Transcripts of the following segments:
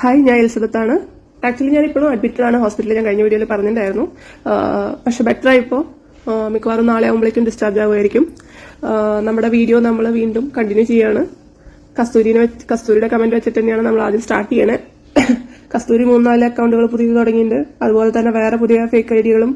Hi ഞാൻ എലിസബത്താണ് actually ഞാൻ ഇപ്പോഴും അഡ്മിറ്റഡ് ഹോസ്പിറ്റലിൽ ഞാൻ കഴിഞ്ഞ വീഡിയോയിൽ പറഞ്ഞിട്ടുണ്ടായിരുന്നു. പക്ഷെ ബെറ്റർ ആയിപ്പോൾ മിക്കവാറും നാളെ ആകുമ്പോഴേക്കും ഡിസ്ചാർജ് ആവുമായിരിക്കും. നമ്മുടെ വീഡിയോ നമ്മൾ വീണ്ടും കണ്ടിന്യൂ ചെയ്യാണ്. കസ്തൂരിനെ കസ്തൂരിയുടെ കമന്റ് വെച്ചിട്ട് തന്നെയാണ് നമ്മൾ ആദ്യം സ്റ്റാർട്ട് ചെയ്യണേ. കസ്തൂരി മൂന്നാൽ അക്കൗണ്ടുകൾ പുതിയത് തുടങ്ങിയിട്ടുണ്ട്. അതുപോലെ തന്നെ വേറെ പുതിയ ഫേക്ക് ഐഡികളും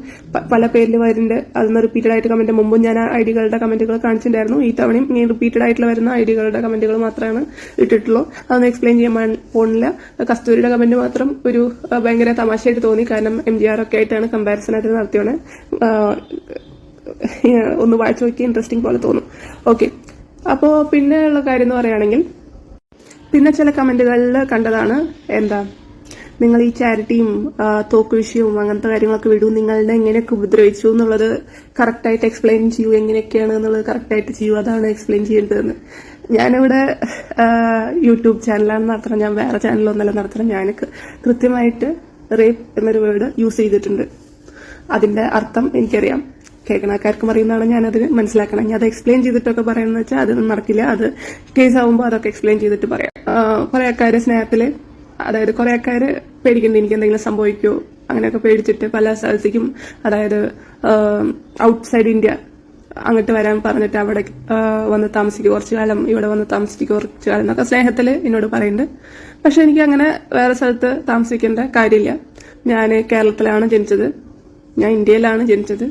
പല പേരിൽ വരുന്നുണ്ട്. അതിന് റിപ്പീറ്റഡ് ആയിട്ട് കമന്റ് മുമ്പും ഞാൻ ഐഡികളുടെ കമന്റുകൾ കാണിച്ചിട്ടുണ്ടായിരുന്നു. ഈ തവണയും ഇങ്ങനെ റിപ്പീറ്റഡ് ആയിട്ടുള്ള വരുന്ന ഐഡികളുടെ കമന്റുകൾ മാത്രമാണ് ഇട്ടിട്ടുള്ളൂ. അതൊന്നും എക്സ്പ്ലെയിൻ ചെയ്യാൻ പോകുന്നില്ല കസ്തൂരിയുടെ കമന്റ് മാത്രം ഒരു ഭയങ്കര തമാശയായിട്ട് തോന്നി. കാരണം എം ജി ആർ ഒക്കെ ആയിട്ടാണ് കമ്പാരിസൺ ആയിട്ട് നടത്തിയാണ് ഒന്ന് വായിച്ചു നോക്കി ഇൻട്രസ്റ്റിംഗ് പോലെ തോന്നും. ഓക്കെ അപ്പോ പിന്നെ ഉള്ള കാര്യം എന്ന് പറയുകയാണെങ്കിൽ പിന്നെ ചില കമന്റുകളിൽ കണ്ടതാണ് എന്താ നിങ്ങൾ ഈ ചാരിറ്റിയും ആ, തോക്ക് വിഷയവും അങ്ങനത്തെ കാര്യങ്ങളൊക്കെ വിടൂ. നിങ്ങളുടെ എങ്ങനെയൊക്കെ ഉപദ്രവിച്ചു എന്നുള്ളത് കറക്റ്റായിട്ട് എക്സ്പ്ലെയിൻ ചെയ്യൂ. എങ്ങനെയൊക്കെയാണ് എന്നുള്ളത് കറക്റ്റായിട്ട് ചെയ്യൂ. അതാണ് എക്സ്പ്ലെയിൻ ചെയ്യേണ്ടതെന്ന്. ഞാനിവിടെ യൂട്യൂബ് ചാനലാണ് നടത്തണം ഞാൻ വേറെ ചാനലൊന്നല്ല നടത്തണം ഞാൻ കൃത്യമായിട്ട് റേപ്പ് എന്നൊരു വേർഡ് യൂസ് ചെയ്തിട്ടുണ്ട്. അതിന്റെ അർത്ഥം എനിക്കറിയാം. കേൾക്കണക്കാർക്കും അറിയുന്നതാണ് ഞാനത് മനസ്സിലാക്കണം ഞാൻ അത് എക്സ്പ്ലെയിൻ ചെയ്തിട്ടൊക്കെ പറയുന്നത് വെച്ചാൽ അതൊന്നും നടക്കില്ല. അത് കേസ് ആവുമ്പോൾ അതൊക്കെ എക്സ്പ്ലെയിൻ ചെയ്തിട്ട് പറയാം. കുറെ ആൾക്കാരുടെ സ്നേഹത്തിൽ അതായത് കുറെ ആൾക്കാർ പേടിക്കുന്നുണ്ട് എനിക്ക് എന്തെങ്കിലും സംഭവിക്കുമോ അങ്ങനെയൊക്കെ പേടിച്ചിട്ട് പല സ്ഥലത്തേക്കും അതായത് ഔട്ട്സൈഡ് ഇന്ത്യ അങ്ങോട്ട് വരാൻ പറഞ്ഞിട്ട് അവിടെ വന്ന് താമസിക്കും. കുറച്ചു കാലം ഇവിടെ വന്ന് താമസിക്കും കുറച്ചു കാലം എന്നൊക്കെ സ്നേഹത്തിൽ എന്നോട് പറയുന്നുണ്ട് പക്ഷെ എനിക്ക് അങ്ങനെ വേറെ സ്ഥലത്ത് താമസിക്കേണ്ട കാര്യമില്ല. ഞാൻ കേരളത്തിലാണ് ജനിച്ചത്. ഞാൻ ഇന്ത്യയിലാണ് ജനിച്ചത്.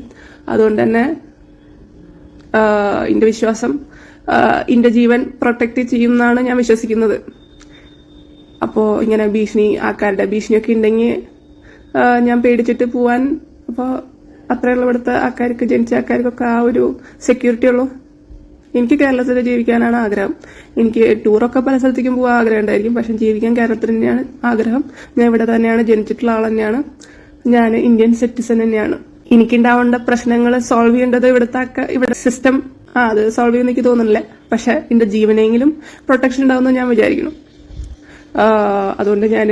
അതുകൊണ്ട് തന്നെ എന്റെ വിശ്വാസം എന്റെ ജീവൻ പ്രൊട്ടക്ട് ചെയ്യുമെന്നാണ് ഞാൻ വിശ്വസിക്കുന്നത്. അപ്പോ ഇങ്ങനെ ഭീഷണി ആൾക്കാരുടെ ഭീഷണിയൊക്കെ ഉണ്ടെങ്കിൽ ഞാൻ പേടിച്ചിട്ട് പോവാൻ. അപ്പോൾ അത്രയുള്ള ഇവിടുത്തെ ആൾക്കാർക്ക് ജനിച്ച ആൾക്കാർക്കൊക്കെ ആ ഒരു സെക്യൂരിറ്റി ഉള്ളൂ. എനിക്ക് കേരളത്തിൽ ജീവിക്കാനാണ് ആഗ്രഹം. എനിക്ക് ടൂറൊക്കെ പല സ്ഥലത്തേക്കും പോകാൻ ആഗ്രഹം ഉണ്ടായിരിക്കും പക്ഷെ ജീവിക്കാൻ കേരളത്തിൽ തന്നെയാണ് ആഗ്രഹം. ഞാൻ ഇവിടെ തന്നെയാണ് ജനിച്ചിട്ടുള്ള ആൾ തന്നെയാണ്. ഞാൻ ഇന്ത്യൻ സിറ്റിസൺ തന്നെയാണ്. എനിക്കുണ്ടാവേണ്ട പ്രശ്നങ്ങൾ സോൾവ് ചെയ്യേണ്ടത് ഇവിടുത്തെ ഇവിടെ സിസ്റ്റം ആ അത് സോൾവ് ചെയ്യുന്ന എനിക്ക് തോന്നുന്നില്ല. പക്ഷെ എന്റെ ജീവനെങ്കിലും പ്രൊട്ടക്ഷൻ ഉണ്ടാവുമെന്ന് ഞാൻ വിചാരിക്കുന്നു. അതുകൊണ്ട് ഞാൻ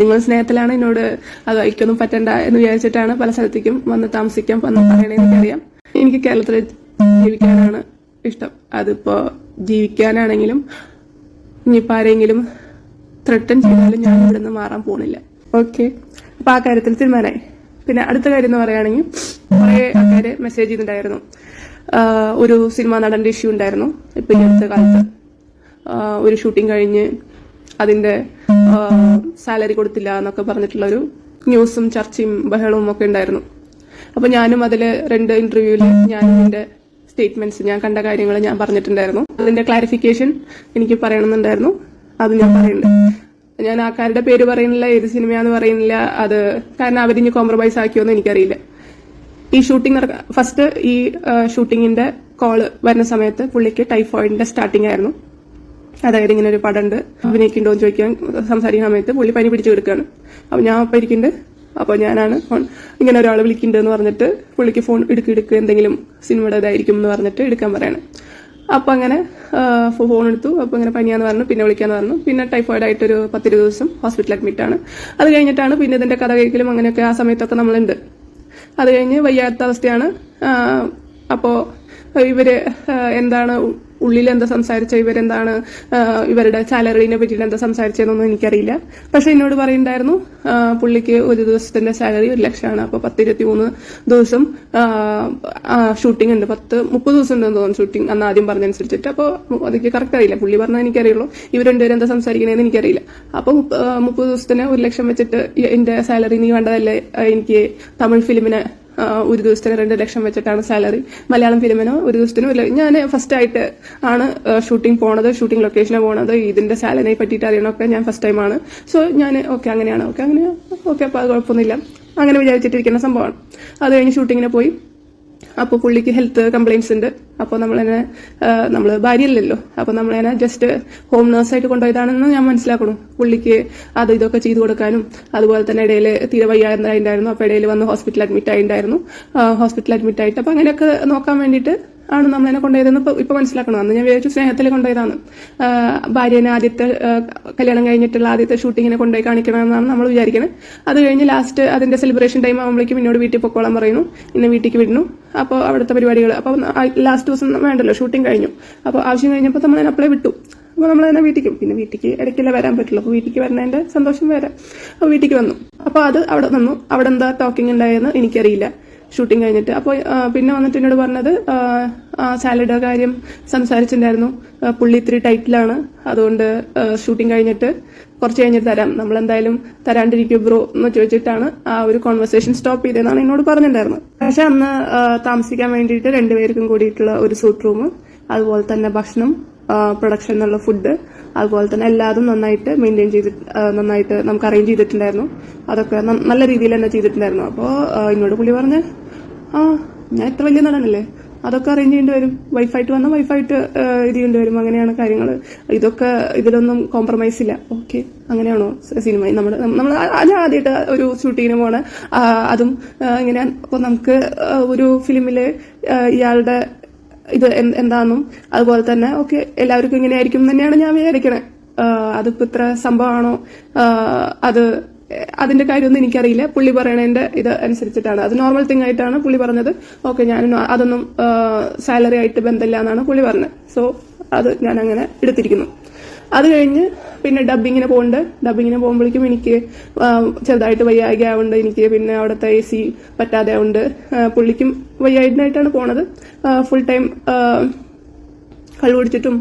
നിങ്ങൾ സ്നേഹത്തിലാണ് എന്നോട് അത് എനിക്കൊന്നും പറ്റണ്ട എന്ന് വിചാരിച്ചിട്ടാണ് പല സ്ഥലത്തേക്കും വന്ന് താമസിക്കാൻ വന്ന് പറയണേന്ന് എനിക്കറിയാം. എനിക്ക് കേരളത്തിൽ ജീവിക്കാനാണ് ഇഷ്ടം. അതിപ്പോ ജീവിക്കാനാണെങ്കിലും ഇനിയിപ്പോ ആരെങ്കിലും ത്രട്ടൻ ചെയ്താലും ഞാൻ ഇവിടെ നിന്ന് മാറാൻ പോണില്ല. ഓക്കെ അപ്പൊ ആ കാര്യത്തിൽ തീരുമാനമായി പിന്നെ അടുത്ത കാര്യം എന്ന് പറയുകയാണെങ്കിൽ കുറെ ആൾക്കാര് മെസ്സേജ് ചെയ്തിട്ടുണ്ടായിരുന്നു. ഒരു സിനിമാ നടന്റെ ഇഷ്യൂ ഉണ്ടായിരുന്നു. ഇപ്പൊ ഈ അടുത്ത കാലത്ത്. ഒരു ഷൂട്ടിംഗ് കഴിഞ്ഞ് അതിന്റെ സാലറി കൊടുത്തില്ല എന്നൊക്കെ പറഞ്ഞിട്ടുള്ള ഒരു ന്യൂസും ചർച്ചയും ബഹളവും ഒക്കെ ഉണ്ടായിരുന്നു. അപ്പൊ ഞാനും അതിലെ രണ്ട് ഇന്റർവ്യൂവിൽ ഞാൻ എന്റെ സ്റ്റേറ്റ്മെന്റ്സ് ഞാൻ കണ്ട കാര്യങ്ങൾ ഞാൻ പറഞ്ഞിട്ടുണ്ടായിരുന്നു. അതിന്റെ ക്ലാരിഫിക്കേഷൻ എനിക്ക് പറയണമെന്നുണ്ടായിരുന്നു. അത് ഞാൻ പറയുന്നുണ്ട്. ഞാൻ ആൾക്കാരുടെ പേര് പറയുന്നില്ല ഏത് സിനിമയാന്ന് പറയുന്നില്ല. അത് കാരണം അവരിഞ്ഞ് കോംപ്രമൈസ് ആക്കിയോന്ന് എനിക്കറിയില്ല. ഈ ഷൂട്ടിംഗ് ഫസ്റ്റ് ഈ ഷൂട്ടിങ്ങിന്റെ കോൾ വരുന്ന സമയത്ത് പുള്ളിക്ക് ടൈഫോയിഡിന്റെ സ്റ്റാർട്ടിംഗ് ആയിരുന്നു. അതായത് ഇങ്ങനെ ഒരു പടണ്ട് അഭിനയിക്കുന്നുണ്ടോ എന്ന് ചോദിക്കാൻ സംസാരിക്കുന്ന സമയത്ത് പുള്ളി പനി പിടിച്ചു കൊടുക്കുകയാണ്. അപ്പൊ ഞാൻ അപ്പം ഇരിക്കുന്നുണ്ട്. അപ്പോൾ ഞാനാണ് ഫോൺ ഇങ്ങനെ ഒരാൾ വിളിക്കുന്നുണ്ട് എന്ന് പറഞ്ഞിട്ട് പുള്ളിക്ക് ഫോൺ എടുക്കി എടുക്കുക എന്തെങ്കിലും സിനിമയുടെ ഇതായിരിക്കും എന്ന് പറഞ്ഞിട്ട് എടുക്കാൻ പറയണം. അപ്പൊ അങ്ങനെ ഫോൺ എടുത്തു. അപ്പൊ അങ്ങനെ പനിയാന്ന് പറഞ്ഞു പിന്നെ വിളിക്കാന്ന് പറഞ്ഞു. പിന്നെ ടൈഫോയിഡ് ആയിട്ട് ഒരു പത്തിരുപത് ദിവസം ഹോസ്പിറ്റൽ അഡ്മിറ്റ് ആണ്. അത് കഴിഞ്ഞിട്ടാണ് പിന്നെ ഇതിന്റെ കഥ കേൾക്കലും അങ്ങനെയൊക്കെ ആ സമയത്തൊക്കെ നമ്മളുണ്ട്. അത് കഴിഞ്ഞ് വയ്യാത്ത അവസ്ഥയാണ്. അപ്പോൾ അപ്പോ ഇവർ എന്താണ് ഉള്ളിൽ എന്താ സംസാരിച്ച? ഇവരെന്താണ് ഇവരുടെ സാലറിനെ പറ്റിയിട്ട് എന്താ സംസാരിച്ചതെന്നൊന്നും എനിക്കറിയില്ല. പക്ഷെ എന്നോട് പറയുണ്ടായിരുന്നു പുള്ളിക്ക് ഒരു ദിവസത്തിന്റെ സാലറി ഒരു ലക്ഷമാണ്. അപ്പൊ പത്തിരുപത്തി മൂന്ന് ദിവസം ഷൂട്ടിംഗ് ഉണ്ട്. പത്ത് മുപ്പത് ദിവസം ഉണ്ടെന്ന് തോന്നുന്നു ഷൂട്ടിംഗ് അന്ന് ആദ്യം പറഞ്ഞനുസരിച്ചിട്ട് അപ്പോൾ അതൊക്കെ കറക്റ്റ് അറിയില്ല. പുള്ളി പറഞ്ഞാൽ എനിക്കറിയുള്ളൂ. ഇവർ രണ്ടുപേരും എന്താ സംസാരിക്കണേന്ന് എനിക്കറിയില്ല. അപ്പൊ മുപ്പ- ആ, മുപ്പത് ദിവസത്തിന് ഒരു ലക്ഷം വെച്ചിട്ട് എന്റെ സാലറി നീ വേണ്ടതല്ലേ? എനിക്ക് തമിഴ് ഫിലിമിന് ഒരു ദിവസത്തിന് രണ്ട് ലക്ഷം വെച്ചിട്ടാണ് സാലറി. മലയാളം ഫിലിമിനോ ഒരു ദിവസത്തിന് ഞാൻ ഫസ്റ്റ് ആയിട്ട് ആണ് ഷൂട്ടിംഗ് പോണത് ഷൂട്ടിംഗ് ലൊക്കേഷന് പോണത്. ഇതിന്റെ സാലറിനെ പറ്റിയിട്ട് അറിയണമൊക്കെ ഞാൻ ഫസ്റ്റ് ടൈമാണ് സോ ഞാൻ ഓക്കെ അങ്ങനെയാണ്. ഓക്കെ അങ്ങനെ ഓക്കെ അപ്പോൾ അത് കുഴപ്പമൊന്നുമില്ല. അങ്ങനെ വിചാരിച്ചിട്ടിരിക്കുന്ന സംഭവമാണ്. അത് കഴിഞ്ഞ് ഷൂട്ടിങ്ങിന് പോയി. അപ്പോൾ പുള്ളിക്ക് ഹെൽത്ത് കംപ്ലയിൻസ് ഉണ്ട്. അപ്പോൾ നമ്മളതിനെ നമ്മൾ ഭാര്യയല്ലല്ലോ. അപ്പോൾ നമ്മളതിനെ ജസ്റ്റ് ഹോം നേഴ്സായിട്ട് കൊണ്ടുപോയതാണെന്ന് ഞാൻ മനസ്സിലാക്കണം. പുള്ളിക്ക് അത് ഇതൊക്കെ ചെയ്തു കൊടുക്കാനും അതുപോലെ തന്നെ ഇടയിൽ തീരെ വയ്യാണ്ടായിരുന്നു അപ്പോൾ ഇടയിൽ വന്ന് ഹോസ്പിറ്റൽ അഡ്മിറ്റ് ആയിട്ടുണ്ടായിരുന്നു ഹോസ്പിറ്റൽ അഡ്മിറ്റ് ആയിട്ട് അപ്പോൾ അങ്ങനെയൊക്കെ നോക്കാൻ വേണ്ടിയിട്ട് ആണ് നമ്മളതിനെ കൊണ്ടുപോയതെന്ന് ഇപ്പൊ മനസ്സിലാക്കണം. അന്ന് ഞാൻ വിചാരിച്ചു സ്നേഹത്തിൽ കൊണ്ടുപോയതാണ്. ഭാര്യനെ ആദ്യത്തെ കല്യാണം കഴിഞ്ഞിട്ടുള്ള ആദ്യത്തെ ഷൂട്ടിങ്ങിനെ കൊണ്ടുപോയി കാണിക്കണമെന്നാണ് നമ്മൾ വിചാരിക്കുന്നത് അത് കഴിഞ്ഞ് ലാസ്റ്റ് അതിന്റെ സെലിബ്രേഷൻ ടൈം ആകുമ്പോഴേക്കും എന്നോട് വീട്ടിൽ പൊക്കോളാൻ പറയുന്നു. ഇന്ന് വീട്ടിലേക്ക് വിടുന്നു. അപ്പോൾ അവിടുത്തെ പരിപാടികൾ അപ്പോൾ ലാസ്റ്റ് ദിവസം വേണ്ടല്ലോ ഷൂട്ടിംഗ് കഴിഞ്ഞു. അപ്പോൾ ആവശ്യം കഴിഞ്ഞപ്പോൾ നമ്മൾ അപ്ലൈ വിട്ടു. അപ്പോൾ നമ്മൾ തന്നെ വീട്ടിലേക്ക് പിന്നെ വീട്ടിലേക്ക് ഇടയ്ക്കല്ലേ വരാൻ പറ്റുള്ളൂ. അപ്പോൾ വീട്ടിലേക്ക് വരുന്നതിന്റെ സന്തോഷം വരാം. അപ്പോൾ വീട്ടിലേക്ക് വന്നു. അപ്പോൾ അത് അവിടെ നിന്നു. അവിടെ എന്താ ടോക്കിംഗ് ഉണ്ടായെന്ന് എനിക്കറിയില്ല. ഷൂട്ടിംഗ് കഴിഞ്ഞിട്ട്. അപ്പോൾ പിന്നെ വന്നിട്ട് എന്നോട് പറഞ്ഞത് സാലഡ് കാര്യം സംസാരിച്ചിട്ടുണ്ടായിരുന്നു. പുള്ളി ഇത്തിരി ടൈറ്റിലാണ്. അതുകൊണ്ട് ഷൂട്ടിംഗ് കഴിഞ്ഞിട്ട് കുറച്ച് കഴിഞ്ഞിട്ട് തരാം. നമ്മൾ എന്തായാലും തരാണ്ടിരിക്കും ബ്രോ എന്ന് ചോദിച്ചിട്ടാണ് ആ ഒരു കോൺവെർസേഷൻ സ്റ്റോപ്പ് ചെയ്തതെന്നാണ് എന്നോട് പറഞ്ഞിട്ടുണ്ടായിരുന്നത്. പക്ഷെ അന്ന് താമസിക്കാൻ വേണ്ടിയിട്ട് രണ്ടുപേർക്കും കൂടിയിട്ടുള്ള ഒരു സൂട്ട് റൂം അതുപോലെ തന്നെ ഭക്ഷണം പ്രൊഡക്ഷൻ എന്നുള്ള ഫുഡ് അതുപോലെ തന്നെ എല്ലാതും നന്നായിട്ട് മെയിന്റെയിൻ ചെയ്ത് നന്നായിട്ട് നമുക്ക് അറേഞ്ച് ചെയ്തിട്ടുണ്ടായിരുന്നു. അതൊക്കെ നല്ല രീതിയിൽ തന്നെ ചെയ്തിട്ടുണ്ടായിരുന്നു. അപ്പോൾ എന്നോട് പുള്ളി പറഞ്ഞ് ആ ഞാൻ ഇത്ര വലിയ നടനല്ലേ? അതൊക്കെ അറേഞ്ച് ചെയ്യേണ്ടി വരും. വൈഫായിട്ട് വന്നാൽ വൈഫായിട്ട് ഇത് ചെയ്യേണ്ടി വരും. അങ്ങനെയാണ് കാര്യങ്ങൾ ഇതൊക്കെ ഇതിലൊന്നും കോംപ്രമൈസ് ഇല്ല. ഓക്കെ അങ്ങനെയാണോ സിനിമ നമ്മൾ നമ്മൾ ആദ്യമായിട്ട് ഒരു ഷൂട്ടിങ്ങിന് പോണ അതും ഇങ്ങനെ അപ്പോൾ നമുക്ക് ഒരു ഫിലിമിൽ ഇയാളുടെ ഇത് എന്താണെന്നും അതുപോലെ തന്നെ ഓക്കെ എല്ലാവർക്കും ഇങ്ങനെ ആയിരിക്കും തന്നെയാണ് ഞാൻ വിചാരിക്കണേ. അതിപ്പോ ഇത്ര സംഭവമാണോ? അത് അതിന്റെ കാര്യമൊന്നും എനിക്കറിയില്ല. പുള്ളി പറയണതിന്റെ ഇത് അനുസരിച്ചിട്ടാണ്. അത് നോർമൽ തിങ് ആയിട്ടാണ് പുള്ളി പറഞ്ഞത്. ഓക്കെ ഞാൻ അതൊന്നും സാലറി ആയിട്ട് ബന്ധമില്ല എന്നാണ് പുള്ളി പറഞ്ഞത്. സോ അത് ഞാൻ അങ്ങനെ എടുത്തിരിക്കുന്നു. അത് കഴിഞ്ഞ് പിന്നെ ഡബിങ്ങിന് പോകുന്നുണ്ട് ഡബിങ്ങിന് പോകുമ്പോഴേക്കും എനിക്ക് ചെറുതായിട്ട് വയ്യാകെ ആവുന്നുണ്ട് എനിക്ക് പിന്നെ അവിടുത്തെ എ സി പറ്റാതെ ആവുന്നുണ്ട് പുള്ളിക്കും വയ്യായിട്ടായിട്ടാണ് പോണത്. ഫുൾ ടൈം കള്ളു കുടിച്ചിട്ടും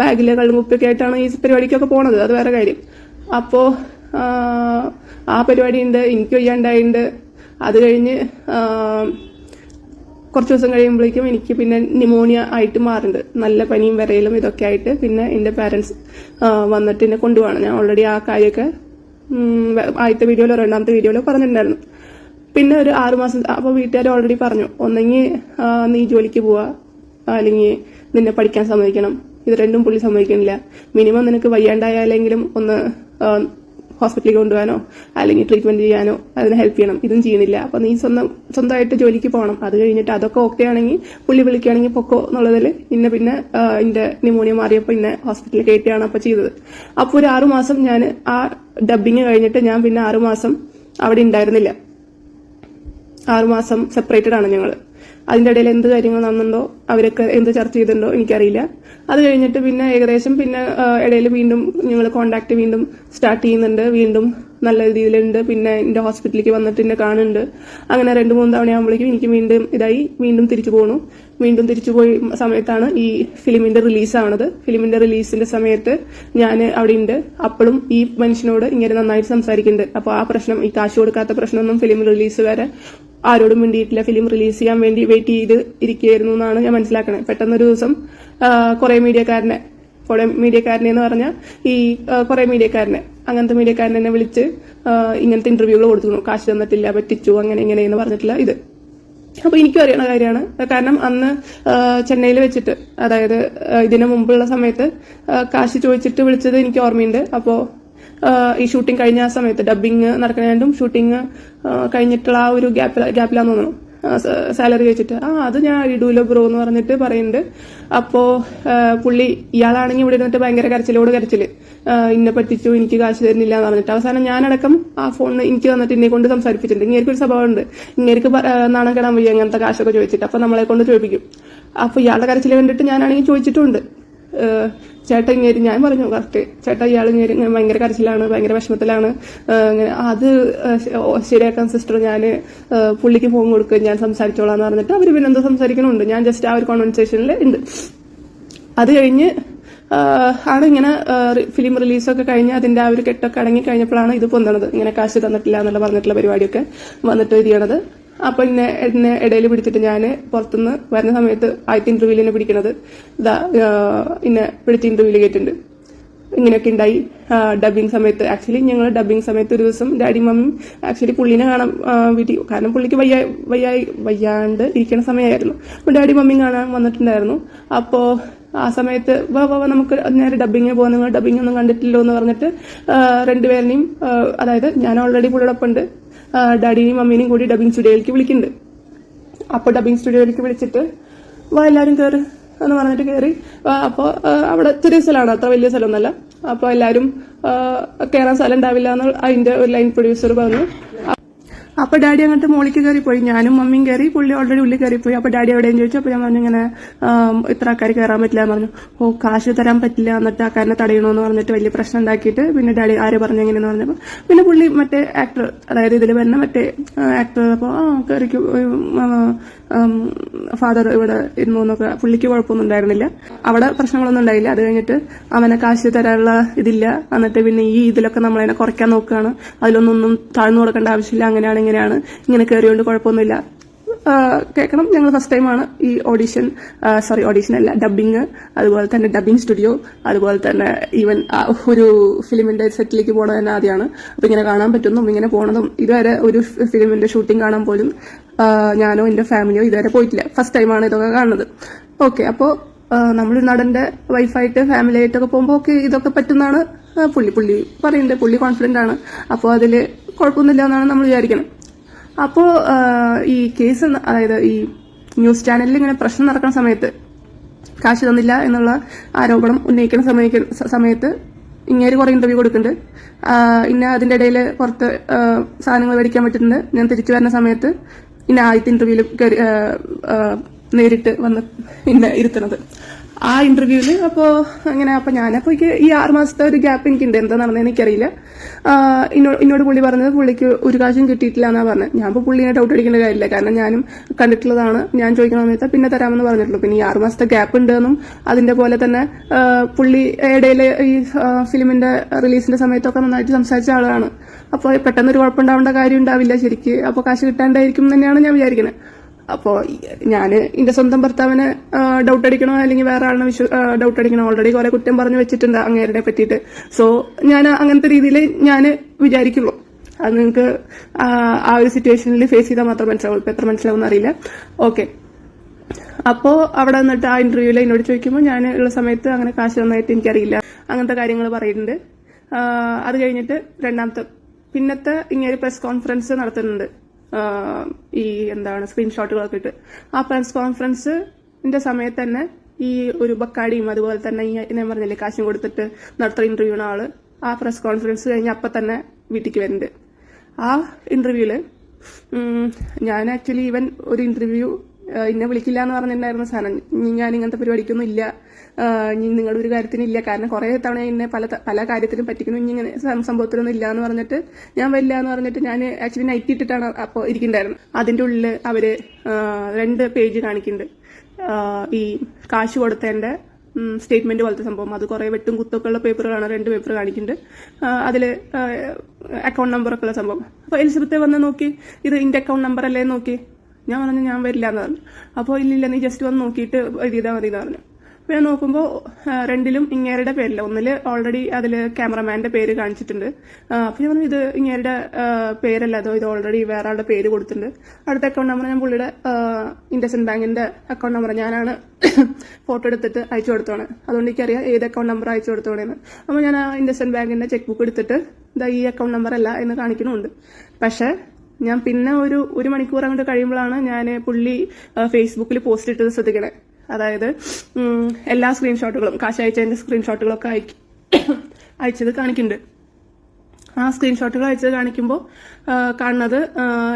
ബാഗിലെ കള്ളുമുപ്പൊക്കെ ആയിട്ടാണ് ഈ പരിപാടിക്കൊക്കെ പോണത്. അത് വേറെ കാര്യം. അപ്പോ ആ പരിപാടി ഉണ്ട് എനിക്ക് വയ്യാണ്ടായിട്ടുണ്ട് അത് കഴിഞ്ഞ് കുറച്ച് ദിവസം കഴിയുമ്പോഴേക്കും എനിക്ക് പിന്നെ ന്യൂമോണിയ ആയിട്ട് മാറുന്നുണ്ട്. നല്ല പനിയും വിരയിലും ഇതൊക്കെ ആയിട്ട് പിന്നെ എന്റെ പാരൻസ് വന്നിട്ട് എന്നെ കൊണ്ടുപോകണം ഞാൻ ഓൾറെഡി ആ കാര്യമൊക്കെ ആദ്യത്തെ വീഡിയോയിലോ രണ്ടാമത്തെ വീഡിയോയിലോ പറഞ്ഞിട്ടുണ്ടായിരുന്നു. പിന്നെ ഒരു ആറു മാസം അപ്പോൾ വീട്ടുകാർ ഓൾറെഡി പറഞ്ഞു ഒന്നെങ്കിൽ നീ ജോലിക്ക് പോവാ. അല്ലെങ്കിൽ നിന്നെ പഠിക്കാൻ സമ്മതിക്കണം. ഇത് രണ്ടും പുള്ളി സമ്മതിക്കണില്ല. മിനിമം നിനക്ക് വയ്യാണ്ടായാലെങ്കിലും ഒന്ന് ഹോസ്പിറ്റലിൽ കൊണ്ടുപോകാനോ അല്ലെങ്കിൽ ട്രീറ്റ്മെന്റ് ചെയ്യാനോ അതിന് ഹെൽപ്പ് ചെയ്യണം. ഇതും ചെയ്യുന്നില്ല. അപ്പൊ നീ സ്വന്തം സ്വന്തമായിട്ട് ജോലിക്ക് പോകണം. അത് കഴിഞ്ഞിട്ട് അതൊക്കെ ഓക്കെ ആണെങ്കിൽ പുള്ളി വിളിക്കുകയാണെങ്കിൽ പൊക്കോ എന്നുള്ളതിൽ പിന്നെ പിന്നെ ആ, എന്റെ ന്യൂമോണിയ മാറിയപ്പോൾ പിന്നെ ഹോസ്പിറ്റലിൽ കയറ്റിയാണ് അപ്പൊ ചെയ്തത്. അപ്പോൾ ഒരു ആറുമാസം ഞാൻ ആ ഡബിങ് കഴിഞ്ഞിട്ട് ഞാൻ പിന്നെ ആറുമാസം അവിടെ ഉണ്ടായിരുന്നില്ല. ആറുമാസം സെപ്പറേറ്റഡ് ആണ് ഞങ്ങൾ അതിന്റെ ഇടയിൽ എന്ത് കാര്യങ്ങൾ നടന്നുണ്ടോ അവരൊക്കെ എന്ത് ചർച്ച ചെയ്തിട്ടുണ്ടോ എനിക്കറിയില്ല. അത് കഴിഞ്ഞിട്ട് പിന്നെ ഏകദേശം പിന്നെ ഇടയിൽ വീണ്ടും ഞങ്ങൾ കോണ്ടാക്ട് വീണ്ടും സ്റ്റാർട്ട് ചെയ്യുന്നുണ്ട്. വീണ്ടും നല്ല രീതിയിലുണ്ട്. പിന്നെ എന്റെ ഹോസ്പിറ്റലിലേക്ക് വന്നിട്ട് എന്നെ കാണുന്നുണ്ട്. അങ്ങനെ രണ്ട് മൂന്ന് തവണയാകുമ്പോഴേക്കും എനിക്ക് വീണ്ടും ഇതായി. വീണ്ടും തിരിച്ചു പോകണു വീണ്ടും തിരിച്ചു പോയി സമയത്താണ് ഈ ഫിലിമിന്റെ റിലീസ് ആവണത്. ഫിലിമിന്റെ റിലീസിന്റെ സമയത്ത് ഞാൻ അവിടെ ഉണ്ട് അപ്പോഴും ഈ മനുഷ്യനോട് ഇങ്ങനെ നന്നായിട്ട് സംസാരിക്കുന്നുണ്ട്. അപ്പോൾ ആ പ്രശ്നം ഈ കാശ് കൊടുക്കാത്ത പ്രശ്നമൊന്നും ഫിലിം റിലീസ് വരെ ആരോടും വേണ്ടിയിട്ടില്ല ഫിലിം റിലീസ് ചെയ്യാൻ വേണ്ടി വെയിറ്റ് ചെയ്ത് ഇരിക്കുകയായിരുന്നു എന്നാണ് ഞാൻ മനസ്സിലാക്കണേ പെട്ടെന്നൊരു ദിവസം കുറെ മീഡിയക്കാരനെ കുറെ മീഡിയക്കാരനെ എന്ന് പറഞ്ഞാൽ ഈ കുറെ മീഡിയക്കാരനെ അങ്ങനത്തെ മീഡിയക്കാരനെ എന്നെ വിളിച്ച് ഇങ്ങനത്തെ ഇന്റർവ്യൂകൾ കൊടുത്തു. കാശ് തന്നിട്ടില്ല പറ്റിച്ചു അങ്ങനെ ഇങ്ങനെ എന്ന് പറഞ്ഞിട്ടില്ല ഇത്. അപ്പൊ എനിക്കും അറിയണ കാര്യമാണ്. കാരണം അന്ന് ചെന്നൈയിൽ വെച്ചിട്ട് അതായത് ഇതിനു മുമ്പുള്ള സമയത്ത് കാശ് ചോദിച്ചിട്ട് വിളിച്ചത് എനിക്ക് ഓർമ്മയുണ്ട്. അപ്പോ ആ, ഈ ഷൂട്ടിംഗ് കഴിഞ്ഞ സമയത്ത് ഡബിങ് നടക്കുന്നതും ഷൂട്ടിംഗ് കഴിഞ്ഞിട്ടുള്ള ആ ഒരു ഗ്യാപ്പ് ഗ്യാപ്പിലാന്ന് തോന്നുന്നു. സാലറി വെച്ചിട്ട്. ആ അത് ഞാൻ ഇടൂലോ ബ്രോ എന്ന് പറഞ്ഞിട്ട് പറയുന്നുണ്ട്. അപ്പോ പുള്ളി ഇയാളാണെങ്കിൽ ഇവിടെ ഇരുന്നിട്ട് ഭയങ്കര കരച്ചിലോട് കരച്ചിൽ. ആ, ഇന്നെ പറ്റിച്ചു എനിക്ക് കാശ് തരുന്നില്ല എന്ന് പറഞ്ഞിട്ട്. അവസാനം ഞാനടക്കം ആ ഫോൺ എനിക്ക് തന്നിട്ട് എന്നെ കൊണ്ട് സംസാരിപ്പിച്ചിട്ടുണ്ട്. ഒരു സ്വഭാവമുണ്ട്. ഇങ്ങനെ നാണം കെടാൻ വയ്യ അങ്ങനത്തെ കാശൊക്കെ ചോദിച്ചിട്ട്. അപ്പൊ നമ്മളെ കൊണ്ട് ചോദിപ്പിക്കും. അപ്പൊ ഇയാളുടെ കരച്ചിൽ കണ്ടിട്ട് ഞാനാണെങ്കിൽ ചോദിച്ചിട്ടുണ്ട് ചേട്ടൻ ഇങ്ങേരി ഞാൻ പറഞ്ഞു കറക്റ്റ് ചേട്ടാ ഇയാൾ ഇങ്ങേരി ഭയങ്കര കരച്ചിലാണ് ഭയങ്കര വിഷമത്തിലാണ്. അത് ശരിയാക്കാൻ സിസ്റ്റർ ഞാൻ പുള്ളിക്ക് ഫോൺ കൊടുക്കുക ഞാൻ സംസാരിച്ചോളാം എന്ന് പറഞ്ഞിട്ട് അവർ പിന്നെ എന്തോ സംസാരിക്കണമുണ്ട് ഞാൻ ജസ്റ്റ് ആ ഒരു കോൺവെർസേഷനിൽ ഉണ്ട് അത് കഴിഞ്ഞ് ആണ് ഇങ്ങനെ ഫിലിം റിലീസൊക്കെ കഴിഞ്ഞ് അതിന്റെ ആ ഒരു കെട്ടൊക്കെ അടങ്ങി കഴിഞ്ഞപ്പോഴാണ് ഇത് പൊന്നണത് ഇങ്ങനെ കാശ് തന്നിട്ടില്ല എന്നുള്ള പറഞ്ഞിട്ടുള്ള പരിപാടിയൊക്കെ വന്നിട്ട് ഇത് ചെയ്യണത് അപ്പൊ ഇന്നെ എന്നെ ഇടയിൽ പിടിച്ചിട്ട് ഞാൻ പുറത്തുനിന്ന് വരുന്ന സമയത്ത് ആദ്യത്തെ ഇന്റർവ്യൂവിൽ എന്നെ പിടിക്കണത് ഇതാ ഇന്നെ പിടിച്ച ഇന്റർവ്യൂവിൽ കേട്ടിണ്ട് ഇങ്ങനെയൊക്കെ ഉണ്ടായി ഡബിങ് സമയത്ത്. ആക്ച്വലി ഞങ്ങൾ ഡബിങ് സമയത്ത് ഒരു ദിവസം ഡാഡി മമ്മി ആക്ച്വലി പുള്ളിനെ കാണാൻ വീട്ടിൽ കാരണം പുള്ളിക്ക് വയ്യ വയ്യായി വയ്യാണ്ട് ഇരിക്കുന്ന സമയമായിരുന്നു അപ്പോൾ ഡാഡി മമ്മി കാണാൻ വന്നിട്ടുണ്ടായിരുന്നു. അപ്പോൾ ആ സമയത്ത് വാ വാ നമുക്ക് നേരെ ഡബിങ്ങിന് പോകാൻ നിങ്ങൾ ഡബിങ് ഒന്നും കണ്ടിട്ടില്ലോ എന്ന് പറഞ്ഞിട്ട് രണ്ടുപേരിനെയും അതായത് ഞാൻ ഓൾറെഡി പുള്ളിയോടൊപ്പം ഉണ്ട് ഡാഡിനെയും മമ്മീനെയും കൂടി ഡബിങ് സ്റ്റുഡിയോയിലേക്ക് വിളിക്കുന്നുണ്ട്. അപ്പോൾ ഡബിങ് സ്റ്റുഡിയോയിലേക്ക് വിളിച്ചിട്ട് വാ എല്ലാവരും കയറി എന്ന് പറഞ്ഞിട്ട് കയറി അപ്പോൾ അവിടെ ചെറിയ സ്ഥലമാണ് അത്ര വലിയ സ്ഥലമൊന്നുമല്ല. അപ്പോൾ എല്ലാവരും കയറാൻ സ്ഥലം ഉണ്ടാവില്ല എന്ന് അതിന്റെ ഒരു ലൈൻ പ്രൊഡ്യൂസർ പറഞ്ഞു. അപ്പൊ ഡാഡി അങ്ങോട്ട് മോളിക്ക് കയറി പോയി ഞാനും മമ്മിയും കയറി പുള്ളി ഓൾറെഡി ഉള്ളിൽ കയറി പോയി അപ്പൊ ഡാഡി എവിടെയും ചോദിച്ചു. അപ്പൊ ഞാൻ പറഞ്ഞു ഇങ്ങനെ ഇത്ര ആൾക്കാർ കയറാൻ പറ്റില്ല എന്ന് പറഞ്ഞു. ഓ കാശ് തരാൻ പറ്റില്ല എന്നിട്ട് ആൾക്കാരനെ തടയണമെന്ന് പറഞ്ഞിട്ട് വലിയ പ്രശ്നം ഉണ്ടാക്കിയിട്ട് പിന്നെ ഡാഡി ആര് പറഞ്ഞു എങ്ങനെയെന്ന് പറഞ്ഞപ്പോൾ പിന്നെ പുള്ളി മറ്റേ ആക്ടർ അതായത് ഇതിൽ വരുന്ന മറ്റേ ആക്ടർ അപ്പോൾ ആ ഫാദർ ഇവിടെ ഇരുന്നു എന്നൊക്കെ പുള്ളിക്ക് കുഴപ്പമൊന്നും ഉണ്ടായിരുന്നില്ല. അവിടെ പ്രശ്നങ്ങളൊന്നും ഉണ്ടായില്ല. അത് കഴിഞ്ഞിട്ട് അവനെ കാശ് തരാനുള്ള ഇതില്ല. എന്നിട്ട് പിന്നെ ഈ ഇതിലൊക്കെ നമ്മളതിനെ കുറയ്ക്കാൻ നോക്കുകയാണ്. അതിലൊന്നും താഴ്ന്നു കൊടുക്കേണ്ട ആവശ്യമില്ല. അങ്ങനെയാണ് ഇങ്ങനെയാണ് ഇങ്ങനെ കയറിയോണ്ട് കുഴപ്പമൊന്നുമില്ല. കേൾക്കണം ഞങ്ങൾ ഫസ്റ്റ് ടൈമാണ് ഈ ഓഡീഷൻ സോറി ഓഡീഷൻ അല്ല ഡബിങ് അതുപോലെ തന്നെ ഡബിങ് സ്റ്റുഡിയോ അതുപോലെ തന്നെ ഈവൻ ഒരു ഫിലിമിന്റെ സെറ്റിലേക്ക് പോണത് തന്നെ ആദ്യമാണ്. അപ്പൊ ഇങ്ങനെ കാണാൻ പറ്റുന്നതും ഇങ്ങനെ പോണതും ഇതുവരെ ഒരു ഫിലിമിന്റെ ഷൂട്ടിംഗ് കാണാൻ പോലും ഞാനോ എന്റെ ഫാമിലിയോ ഇതുവരെ പോയിട്ടില്ല. ഫസ്റ്റ് ടൈമാണ് ഇതൊക്കെ കാണുന്നത്. ഓക്കെ അപ്പോൾ നമ്മളൊരു നടന്റെ വൈഫായിട്ട് ഫാമിലി ആയിട്ടൊക്കെ പോകുമ്പോൾ ഓക്കെ ഇതൊക്കെ പറ്റുന്നതാണ് പുള്ളി. പുള്ളി പറയുന്നുണ്ട് പുള്ളി കോൺഫിഡന്റ് ആണ്. അപ്പോൾ അതിൽ കുഴപ്പമൊന്നുമില്ല എന്നാണ് നമ്മൾ വിചാരിക്കണം അപ്പോ ഈ കേസ് അതായത് ഈ ന്യൂസ് ചാനലിൽ ഇങ്ങനെ പ്രശ്നം നടക്കുന്ന സമയത്ത് കാശ് തന്നില്ല എന്നുള്ള ആരോപണം ഉന്നയിക്കുന്ന സമയ- സമയത്ത് ഇങ്ങേര് കുറെ ഇന്റർവ്യൂ കൊടുക്കുന്നുണ്ട്. ഇന്ന അതിന്റെ ഇടയിൽ പുറത്ത് സാധനങ്ങൾ മേടിക്കാൻ പറ്റുന്നുണ്ട്. ഞാൻ തിരിച്ചു വരുന്ന സമയത്ത് ഇന്ന ആദ്യത്തെ ഇന്റർവ്യൂവിൽ നേരിട്ട് വന്ന് ഇന്ന ഇരുത്തണത് ആ ഇന്റർവ്യൂവിൽ അപ്പോൾ അങ്ങനെ അപ്പോൾ ഞാൻ എനിക്ക് ഈ ആറ് മാസത്തെ ഒരു ഗ്യാപ്പ് എനിക്കുണ്ട്. എന്താ നടന്നതെന്ന് എനിക്കറിയില്ല. എന്നോട് എന്നോട് പുള്ളി പറഞ്ഞത് പുള്ളിക്ക് ഒരു കാശും കിട്ടിയിട്ടില്ല എന്നാ പറഞ്ഞത് ഞാൻ ഇപ്പോൾ പുള്ളിനെ ഡൗട്ട് അടിക്കേണ്ട കാര്യമില്ല. കാരണം ഞാനും കണ്ടിട്ടുള്ളതാണ്. ഞാൻ ചോദിക്കണ സമയത്ത് പിന്നെ തരാമെന്ന് പറഞ്ഞിട്ടുള്ളൂ. പിന്നെ ഈ ആറ് മാസത്തെ ഗ്യാപ്പ് ഉണ്ടെന്നും അതിന്റെ പോലെ തന്നെ പുള്ളി ഇടയിൽ ഈ ഫിലിമിന്റെ റിലീസിന്റെ സമയത്തൊക്കെ നന്നായിട്ട് സംസാരിച്ച ആളാണ്. അപ്പോൾ പെട്ടെന്ന് ഒരു കുഴപ്പമുണ്ടാവേണ്ട കാര്യം ഉണ്ടാവില്ല ശരിക്ക്. അപ്പോൾ കാശ് കിട്ടാണ്ടായിരിക്കും തന്നെയാണ് ഞാൻ വിചാരിക്കുന്നത് അപ്പോൾ ഞാൻ എന്റെ സ്വന്തം ഭർത്താവിനെ ഡൗട്ട് അടിക്കണോ അല്ലെങ്കിൽ വേറെ ആളിനെ വിശ്വ ഡൗട്ട് അടിക്കണോ ഓൾറെഡി കുറെ കുറ്റം പറഞ്ഞു വെച്ചിട്ടുണ്ട് അങ്ങേരുടെ പറ്റിയിട്ട്. സോ ഞാൻ അങ്ങനത്തെ രീതിയിൽ ഞാൻ വിചാരിക്കുള്ളൂ. അത് നിങ്ങൾക്ക് ആ ഒരു സിറ്റുവേഷനിൽ ഫേസ് ചെയ്താൽ മാത്രം മനസ്സിലാവും. ഇപ്പൊ എത്ര മനസ്സിലാവും അറിയില്ല. ഓക്കെ അപ്പോ അവിടെ നിന്നിട്ട് ആ ഇന്റർവ്യൂവിൽ എന്നോട് ചോദിക്കുമ്പോൾ ഞാൻ ഉള്ള സമയത്ത് അങ്ങനെ കാശ് നന്നായിട്ട് എനിക്കറിയില്ല. അങ്ങനത്തെ കാര്യങ്ങൾ പറയുന്നുണ്ട്. അത് കഴിഞ്ഞിട്ട് രണ്ടാമത്തെ പിന്നത്തെ ഇങ്ങനെ പ്രസ് കോൺഫറൻസ് നടത്തുന്നുണ്ട്. ഈ എന്താണ് സ്ക്രീൻഷോട്ടുകളൊക്കെ ഇട്ട്. ആ പ്രസ് കോൺഫറൻസിന്റെ സമയത്ത് തന്നെ ഈ ഒരു ബക്കാടിയും അതുപോലെ തന്നെ ഈ ഞാൻ പറഞ്ഞില്ലേ കാശും കൊടുത്തിട്ട് നടത്തുന്ന ഇന്റർവ്യൂ ആൾ ആ പ്രസ് കോൺഫറൻസ് കഴിഞ്ഞ് അപ്പൊ തന്നെ വീട്ടിലേക്ക് വരുന്നുണ്ട്. ആ ഇന്റർവ്യൂൽ ഞാൻ ആക്ച്വലി ഈവൻ ഒരു ഇന്റർവ്യൂ എന്നെ വിളിക്കില്ല എന്ന് പറഞ്ഞിട്ടുണ്ടായിരുന്ന സാധനം ഞാൻ ഇങ്ങനത്തെ പരിപാടിക്കൊന്നും ഇല്ല. നിങ്ങളുടെ ഒരു കാര്യത്തിനില്ല കാരണം കുറെ തവണ എന്നെ പല പല കാര്യത്തിലും പറ്റിക്കുന്നു. ഇങ്ങനെ സംഭവത്തിലൊന്നും ഇല്ല എന്ന് പറഞ്ഞിട്ട് ഞാൻ വരില്ല എന്ന് പറഞ്ഞിട്ട് ഞാൻ ആക്ച്വലി നൈറ്റ് ഇട്ടിട്ടാണ് അപ്പോൾ ഇരിക്കുന്നുണ്ടായിരുന്നു അതിന്റെ ഉള്ളിൽ അവർ രണ്ട് പേജ് കാണിക്കുന്നുണ്ട് ഈ കാശ് കൊടുത്തതിന്റെ സ്റ്റേറ്റ്മെന്റ് പോലത്തെ സംഭവം. അത് കുറെ വെട്ടും കുത്തൊക്കെ ഉള്ള പേപ്പറുകളാണ് രണ്ട് പേപ്പർ കാണിക്കുന്നുണ്ട് അതിൽ അക്കൗണ്ട് നമ്പറൊക്കെ ഉള്ള സംഭവം. അപ്പൊ എലിസബത്തെ വന്ന് നോക്കി. ഇത് ഇന്റെ അക്കൗണ്ട് നമ്പർ അല്ലേ നോക്കി. ഞാൻ പറഞ്ഞു ഞാൻ വരില്ല എന്ന് പറഞ്ഞു. അപ്പോൾ ഇല്ലില്ല നീ ജസ്റ്റ് വന്ന് നോക്കിയിട്ട് എഴുതിയതാ മതി എന്ന് പറഞ്ഞു. പിന്നെ നോക്കുമ്പോൾ രണ്ടിലും ഇങ്ങേരുടെ പേരില്ല. ഒന്നിൽ ഓൾറെഡി അതിൽ ക്യാമറമാന്റെ പേര് കാണിച്ചിട്ടുണ്ട്. അപ്പോൾ ഞാൻ പറഞ്ഞു ഇത് ഇങ്ങേരുടെ പേരല്ല. അതോ ഇത് ഓൾറെഡി വേറെ ആളുടെ പേര് കൊടുത്തിട്ടുണ്ട്. അടുത്ത അക്കൗണ്ട് നമ്പർ ഞാൻ പുള്ളിയുടെ ഇൻഡസൻ ബാങ്കിന്റെ അക്കൗണ്ട് നമ്പർ ഞാനാണ് ഫോട്ടോ എടുത്തിട്ട് അയച്ചു കൊടുത്തോണെ അതുകൊണ്ട് എനിക്കറിയാം ഏത് അക്കൗണ്ട് നമ്പർ അയച്ചു കൊടുത്തോണേന്ന് അപ്പോൾ ഞാൻ ആ ഇൻഡസൻ ബാങ്കിന്റെ ചെക്ക് ബുക്ക് എടുത്തിട്ട് ഇതാ ഈ അക്കൗണ്ട് നമ്പർ അല്ല എന്ന് കാണിക്കണമുണ്ട് പക്ഷേ ഞാൻ പിന്നെ ഒരു ഒരു മണിക്കൂർ അങ്ങോട്ട് കഴിയുമ്പോഴാണ് ഞാൻ പുള്ളി ഫേസ്ബുക്കിൽ പോസ്റ്റ് ഇട്ടത് ശ്രദ്ധിക്കണേ. അതായത് എല്ലാ സ്ക്രീൻഷോട്ടുകളും കാശ് അയച്ചതിന്റെ സ്ക്രീൻഷോട്ടുകളൊക്കെ അയക്കി അയച്ചത് കാണിക്കുന്നുണ്ട്. ആ സ്ക്രീൻഷോട്ടുകൾ അയച്ചത് കാണിക്കുമ്പോൾ കാണുന്നത്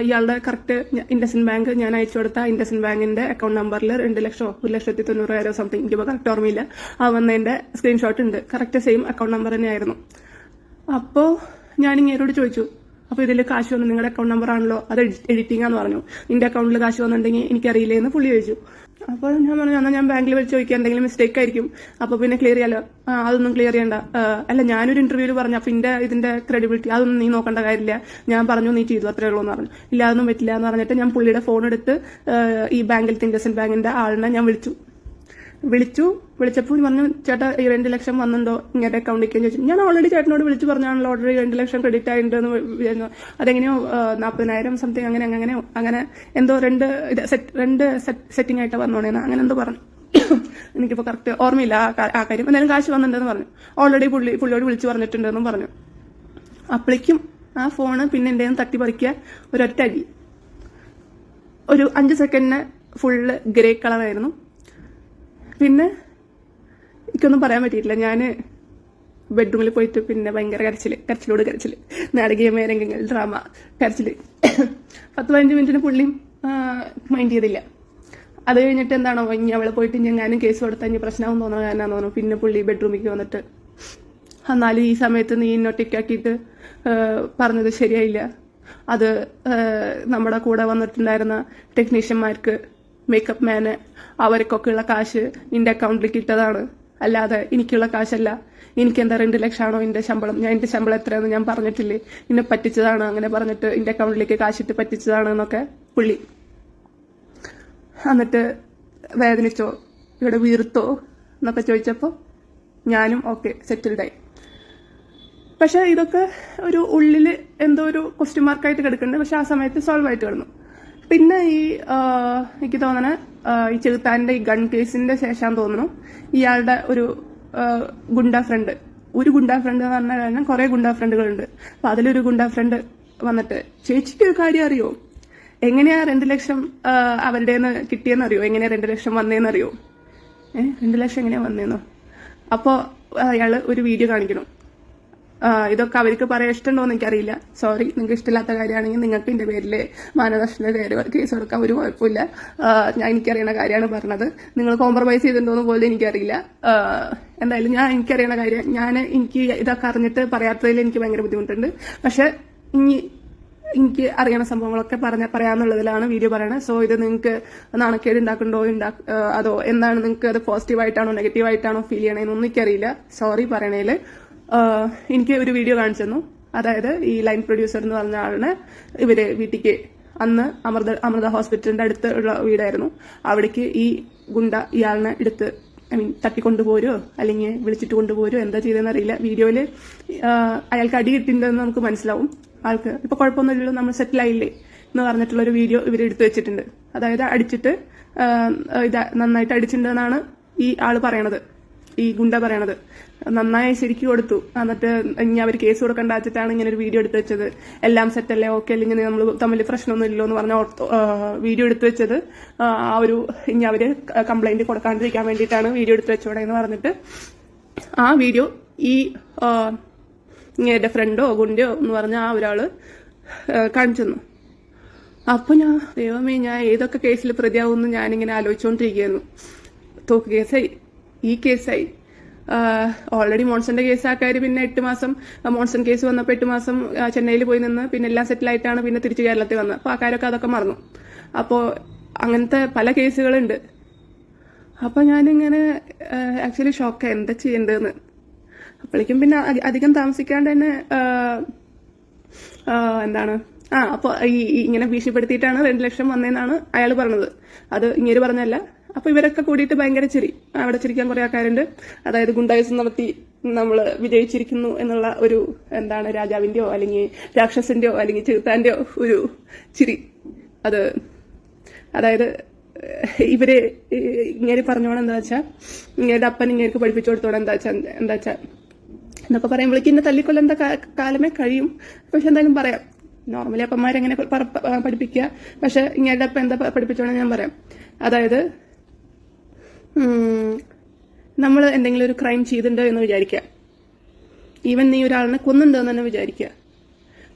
ഇയാളുടെ കറക്റ്റ് ഇൻഡസിൻ ബാങ്ക് ഞാൻ അയച്ചു കൊടുത്ത ഇൻഡസിൻ ബാങ്കിന്റെ അക്കൗണ്ട് നമ്പറിൽ രണ്ട് ലക്ഷം ഒരു ലക്ഷത്തി തൊണ്ണൂറായിരം സംതിങ് എനിക്കിപ്പോൾ കറക്റ്റ് ഓർമ്മയില്ല. ആ വന്നതിന്റെ സ്ക്രീൻഷോട്ട് ഉണ്ട്. കറക്റ്റ് സെയിം അക്കൗണ്ട് നമ്പർ തന്നെയായിരുന്നു. അപ്പോൾ ഞാൻ ഇങ്ങേരോട് ചോദിച്ചു അപ്പോൾ ഇതിൽ കാശ് വന്നു. നിങ്ങളുടെ അക്കൗണ്ട് നമ്പർ ആണല്ലോ. അത് എഡിറ്റിംഗ് ആണെന്ന് പറഞ്ഞു. നിന്റെ അക്കൗണ്ടിൽ കാശ് വന്നിട്ടുണ്ടെങ്കിൽ എനിക്കറിയില്ലേ എന്ന് പുള്ളി ചോദിച്ചു. അപ്പോൾ ഞാൻ പറഞ്ഞു എന്നാൽ ഞാൻ ബാങ്കിൽ വിളിച്ച് ചോദിക്കുക എന്തെങ്കിലും മിസ്റ്റേക്ക് ആയിരിക്കും. അപ്പോൾ പിന്നെ ക്ലിയർ ചെയ്യാലോ? അതൊന്നും ക്ലിയർ ചെയ്യണ്ട. അല്ല ഞാനൊരു ഇന്റർവ്യൂവിൽ പറഞ്ഞു അപ്പൊ ഇന്റെ ഇതിന്റെ ക്രെഡിബിലിറ്റി അതൊന്നും നീ നോക്കേണ്ട കാര്യമില്ല. ഞാൻ പറഞ്ഞു നീ ചെയ്തു. അത്രേ ഉള്ളൂ എന്ന് പറഞ്ഞു. ഇല്ല അതൊന്നും പറ്റില്ല എന്ന് പറഞ്ഞിട്ട് ഞാൻ പുള്ളിയുടെ ഫോൺ എടുത്ത് ഈ ബാങ്കിൽ തിങ്കസൻ ബാങ്കിന്റെ ആളിനെ ഞാൻ വിളിച്ചു. വിളിച്ചു. വിളിച്ചപ്പോൾ പറഞ്ഞു ചേട്ടാ ഈ രണ്ട് ലക്ഷം വന്നിട്ടുണ്ടോ? ഇങ്ങനത്തെ അക്കൗണ്ടിലേക്ക് ചോദിച്ചു. ഞാൻ ഓൾറെഡി ചേട്ടനോട് വിളിച്ചു പറഞ്ഞാണല്ലോ ഓൾറെഡി രണ്ട് ലക്ഷം ക്രെഡിറ്റ് ആയിട്ടുണ്ടെന്ന് വിചാരിച്ചു. അതെങ്ങനെയോ നാൽപ്പതിനായിരം സംതിങ് അങ്ങനെ അങ്ങനെ അങ്ങനെ എന്തോ രണ്ട് set- രണ്ട് സെറ്റിംഗ് ആയിട്ട് വന്നോണേന്ന് അങ്ങനെ എന്തോ പറഞ്ഞു. എനിക്കിപ്പോൾ കറക്റ്റ് ഓർമ്മയില്ല ആ കാര്യം. എന്തായാലും കാശ് വന്നിട്ടുണ്ടെന്ന് പറഞ്ഞു. ഓൾറെഡി പുള്ളി പുള്ളിയോട് വിളിച്ചു പറഞ്ഞിട്ടുണ്ടെന്നും പറഞ്ഞു. അപ്പോഴേക്കും ആ ഫോണ് പിന്നെ എന്റെ തട്ടി പറിക്കുക ഒരൊറ്റ അടി. ഒരു അഞ്ച് സെക്കൻഡിന് ഫുള്ള് ഗ്രേ കളറായിരുന്നു പിന്നെ എനിക്കൊന്നും പറയാൻ പറ്റിയിട്ടില്ല. ഞാൻ ബെഡ്റൂമിൽ പോയിട്ട് പിന്നെ ഭയങ്കര കരച്ചിൽ കരച്ചിലോട് കരച്ചിൽ നാടകീയമായ രംഗങ്ങൾ ഡ്രാമ കരച്ചിൽ. പത്ത് പതിനഞ്ച് മിനിറ്റിന് പുള്ളിയും മൈൻഡ് ചെയ്തില്ല. അത് കഴിഞ്ഞിട്ട് എന്താണോ ഇനി അവളെ പോയിട്ട് ഇനി ഞാനും കേസ് കൊടുത്താൽ ഇനി പ്രശ്നമാവും തോന്നുന്നത് ഞാനാ തോന്നുന്നു. പിന്നെ പുള്ളി ബെഡ്റൂമിലേക്ക് വന്നിട്ട് എന്നാലും ഈ സമയത്ത് നീ ഇന്നൊറ്റയ്ക്കാക്കിയിട്ട് പറഞ്ഞത് ശരിയായില്ല. അത് നമ്മുടെ കൂടെ വന്നിട്ടുണ്ടായിരുന്ന ടെക്നീഷ്യന്മാർക്ക് മേക്കപ്പ് മാന് അവർക്കൊക്കെ ഉള്ള കാശ് നിന്റെ അക്കൗണ്ടിലേക്ക് ഇട്ടതാണ്. അല്ലാതെ എനിക്കുള്ള കാശല്ല. എനിക്ക് എന്താ രണ്ട് ലക്ഷമാണോ എന്റെ ശമ്പളം? ഞാൻ എന്റെ ശമ്പളം എത്രയാണെന്ന് ഞാൻ പറഞ്ഞിട്ടില്ലേ? നിന്നെ പറ്റിച്ചതാണ്? അങ്ങനെ പറഞ്ഞിട്ട് എന്റെ അക്കൗണ്ടിലേക്ക് കാശിട്ട് പറ്റിച്ചതാണ് എന്നൊക്കെ പുള്ളി. എന്നിട്ട് വേദനിച്ചോ? ഇവിടെ വീർത്തോ? എന്നൊക്കെ ചോദിച്ചപ്പോൾ ഞാനും ഓക്കെ സെറ്റിൽഡായി പക്ഷെ ഇതൊക്കെ ഒരു ഉള്ളിൽ എന്തോ ഒരു ക്വസ്റ്റ്യൻ മാർക്കായിട്ട് കിടക്കുന്നുണ്ട്. പക്ഷെ ആ സമയത്ത് സോൾവ് ആയിട്ട് കിടന്നു. പിന്നെ ഈ എനിക്ക് തോന്നണ ഈ ചെറുത്താന്റെ ഈ ഗൺ കേസിന്റെ ശേഷം തോന്നുന്നു ഇയാളുടെ ഒരു ഗുണ്ട ഫ്രണ്ട്. ഒരു ഗുണ്ട ഫ്രണ്ട് എന്ന് പറഞ്ഞ കാരണം കുറെ ഗുണ്ട ഫ്രണ്ടുകളുണ്ട്. അപ്പൊ അതിലൊരു ഗുണ്ട ഫ്രണ്ട് വന്നിട്ട് ചേച്ചിക്ക് ഒരു കാര്യം അറിയോ? എങ്ങനെയാ രണ്ട് ലക്ഷം അവരുടെ കിട്ടിയെന്ന് അറിയോ? എങ്ങനെയാ രണ്ട് ലക്ഷം വന്നേന്ന് അറിയോ? ഏഹ് രണ്ട് ലക്ഷം എങ്ങനെയാ വന്നേന്നോ? അപ്പോ അയാൾ ഒരു വീഡിയോ കാണിക്കണം ഇതൊക്കെ അവർക്ക് പറയാൻ ഇഷ്ടമുണ്ടോ എന്ന് എനിക്കറിയില്ല. സോറി നിങ്ങൾക്ക് ഇഷ്ടമില്ലാത്ത കാര്യമാണെങ്കിൽ നിങ്ങൾക്ക് എന്റെ പേരിൽ മാനദർശന പേര് കേസ് കൊടുക്കാൻ ഒരു കുഴപ്പമില്ല. ഞാൻ എനിക്കറിയണ കാര്യമാണ് പറഞ്ഞത്. നിങ്ങൾ കോംപ്രമൈസ് ചെയ്തിട്ടുണ്ടോന്ന് പോലും എനിക്കറിയില്ല. എന്തായാലും ഞാൻ എനിക്കറിയണ കാര്യം ഞാൻ എനിക്ക് ഇതൊക്കെ അറിഞ്ഞിട്ട് പറയാത്തതിൽ എനിക്ക് ഭയങ്കര ബുദ്ധിമുട്ടുണ്ട്. പക്ഷെ ഇനി എനിക്ക് അറിയണ സംഭവങ്ങളൊക്കെ പറഞ്ഞ പറയാന്നുള്ളതിലാണ് വീഡിയോ പറയണത്. സോ ഇത് നിങ്ങൾക്ക് നാണക്കേട് ഉണ്ടാക്കണ്ടോ അതോ എന്താണ് നിങ്ങൾക്ക് അത് പോസിറ്റീവ് ആയിട്ടാണോ നെഗറ്റീവ് ആയിട്ടാണോ ഫീൽ ചെയ്യണേന്നൊന്നും എനിക്കറിയില്ല. സോറി പറയണേൽ. എനിക്ക് ഒരു വീഡിയോ കാണിച്ചു തന്നു. അതായത് ഈ ലൈൻ പ്രൊഡ്യൂസർ എന്ന് പറഞ്ഞ ആളിന് ഇവർ വീട്ടിക്ക് അന്ന് അമൃത അമൃത ഹോസ്പിറ്റലിന്റെ അടുത്ത് ഉള്ള വീടായിരുന്നു. അവിടേക്ക് ഈ ഗുണ്ട ഇയാളിനെ എടുത്ത് ഐ മീൻ തട്ടിക്കൊണ്ടുപോരോ അല്ലെങ്കിൽ വിളിച്ചിട്ട് കൊണ്ടുപോരോ എന്താ ചെയ്തതെന്ന് അറിയില്ല. വീഡിയോയിൽ അയാൾക്ക് അടി കിട്ടിയിട്ടുണ്ടെന്ന് നമുക്ക് മനസ്സിലാവും. ആൾക്ക് ഇപ്പൊ കുഴപ്പമൊന്നുമില്ലല്ലോ നമ്മൾ സെറ്റിൽ ആയില്ലേ എന്ന് പറഞ്ഞിട്ടുള്ള ഒരു വീഡിയോ ഇവർ എടുത്തു വെച്ചിട്ടുണ്ട്. അതായത് അടിച്ചിട്ട് ഇത് നന്നായിട്ട് അടിച്ചിട്ടുണ്ടെന്നാണ് ഈ ആൾ പറയണത്. ഈ ഗുണ്ട പറയണത്. നന്നായി ശരിക്കും കൊടുത്തു. എന്നിട്ട് ഇനി അവർ കേസ് കൊടുക്കേണ്ട വെച്ചിട്ടാണ് ഇങ്ങനെ ഒരു വീഡിയോ എടുത്ത് വെച്ചത്. എല്ലാം സെറ്റല്ലേ ഓക്കെ അല്ലെങ്കിൽ നമ്മൾ തമ്മിൽ പ്രശ്നമൊന്നും ഇല്ലോ എന്ന് പറഞ്ഞ വീഡിയോ എടുത്ത് വെച്ചത്. ആ ഒരു ഇനി അവർ കംപ്ലൈന്റ് കൊടുക്കാണ്ടിരിക്കാൻ വേണ്ടിയിട്ടാണ് വീഡിയോ എടുത്ത് വെച്ചോടെ എന്ന് പറഞ്ഞിട്ട്. ആ വീഡിയോ ഈ എന്റെ ഫ്രണ്ടോ ഗുണ്ടയോ എന്ന് പറഞ്ഞ ആ ഒരാൾ കാണിച്ചു തന്നു. അപ്പൊ ഞാൻ ദൈവമേ ഞാൻ ഏതൊക്കെ കേസിൽ പ്രതിയാവുമെന്ന് ഞാനിങ്ങനെ ആലോചിച്ചുകൊണ്ടിരിക്കുകയായിരുന്നു തോക്ക് കേസായി ഈ കേസായി. ഓൾറെഡി മോൺസന്റെ കേസ് ആക്കാര് പിന്നെ എട്ട് മാസം മോൺസൺ കേസ് വന്നപ്പോൾ എട്ട് മാസം ചെന്നൈയിൽ പോയി നിന്ന് പിന്നെ എല്ലാം സെറ്റിൽ ആയിട്ടാണ് പിന്നെ തിരിച്ച് കേരളത്തിൽ വന്നത്. അപ്പൊ ആക്കാരൊക്കെ അതൊക്കെ മറന്നു. അപ്പോ അങ്ങനത്തെ പല കേസുകളുണ്ട്. അപ്പൊ ഞാനിങ്ങനെ ആക്ച്വലി ഷോക്ക് എന്താ ചെയ്യേണ്ടതെന്ന്. അപ്പോഴേക്കും പിന്നെ അധി- അധികം താമസിക്കാണ്ട് തന്നെ എന്താണ് ആ അപ്പോൾ ഈ ഈ ഇങ്ങനെ ഭീഷണിപ്പെടുത്തിയിട്ടാണ് രണ്ട് ലക്ഷം വന്നതെന്നാണ് അയാൾ പറഞ്ഞത്. അത് ഇങ്ങനെ പറഞ്ഞല്ല അപ്പൊ ഇവരൊക്കെ കൂടിയിട്ട് ഭയങ്കര ചിരി. അവിടെ ചിരിക്കാൻ കുറെ ആൾക്കാരുണ്ട്. അതായത് ഗുണ്ടായുസം നടത്തി നമ്മൾ വിജയിച്ചിരിക്കുന്നു എന്നുള്ള ഒരു എന്താണ് രാജാവിന്റെയോ അല്ലെങ്കിൽ രാക്ഷസിന്റെയോ അല്ലെങ്കിൽ ചെറുത്താന്റെയോ ഒരു ചിരി. അത് അതായത് ഇവർ ഇങ്ങനെ പറഞ്ഞോണം എന്താ വെച്ചാ ഇങ്ങനെ അപ്പൻ ഇങ്ങനെ പഠിപ്പിച്ചു കൊടുത്തോണം എന്താ വെച്ചാ എന്താ വെച്ചാ എന്നൊക്കെ പറയുമ്പോഴേക്കും ഇന്നെ തല്ലിക്കൊല്ലേണ്ട കാ- കാലമേ കഴിയും. പക്ഷെ എന്തായാലും പറയാം. നോർമലി അപ്പന്മാരെങ്ങനെ പഠിപ്പിക്കുക. പക്ഷെ ഇങ്ങനെ അപ്പ എന്താ പഠിപ്പിച്ചോണം ഞാൻ പറയാം. അതായത് നമ്മൾ എന്തെങ്കിലും ഒരു ക്രൈം ചെയ്തിട്ടുണ്ട് എന്ന് വിചാരിക്കുക ഈവൻ നീ ഒരാളിനെ കൊന്നുണ്ടോ എന്ന് തന്നെ വിചാരിക്കുക